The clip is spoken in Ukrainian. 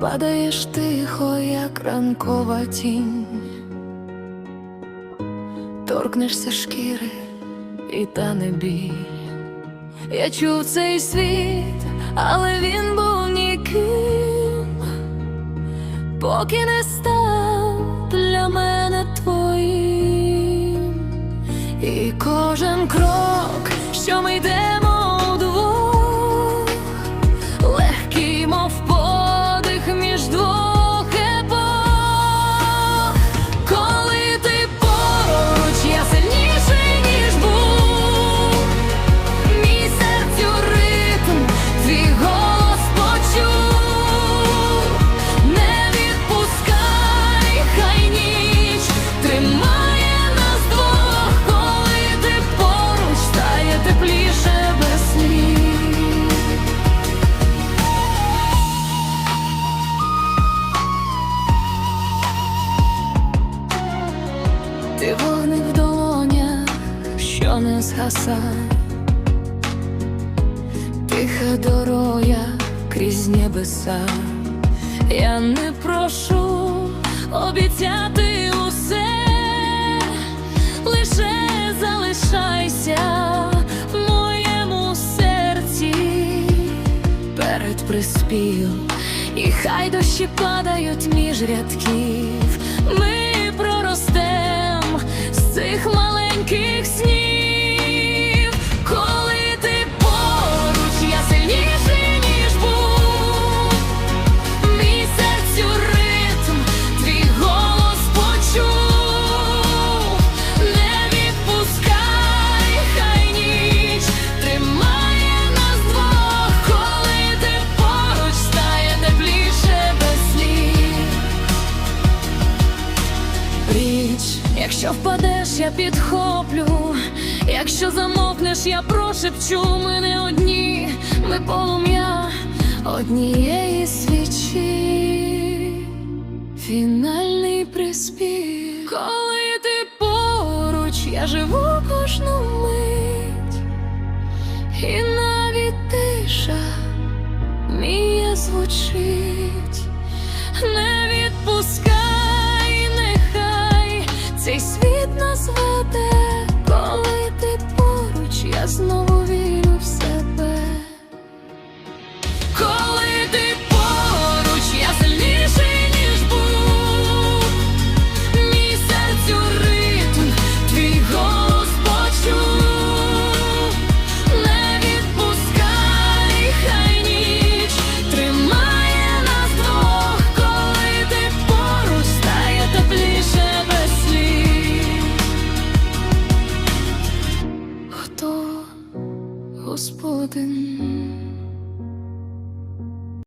падаєш тихо, як ранкова тінь, торкнешся шкіри і тане біль. Я чув цей світ, але він був ніким, поки не став для мене твоїм. І кожен крок, що ми йдемо Ти вогник в долонях, що не згаса, тиха дорога крізь небеса. Я не прошу обіцяти усе, лише залишайся в моєму серці перед приспів, і хай дощі падають між рядків. Ми Річ, якщо впадеш, я підхоплю. Якщо замовкнеш, я прошепчу, ми не одні, ми полум'я однієї свічі. Фінальний приспів. Коли ти поруч, я живу кожну мить, і навіть тиша мія звучить. Світ нас веде, коли ти поруч, я знову вірю господин.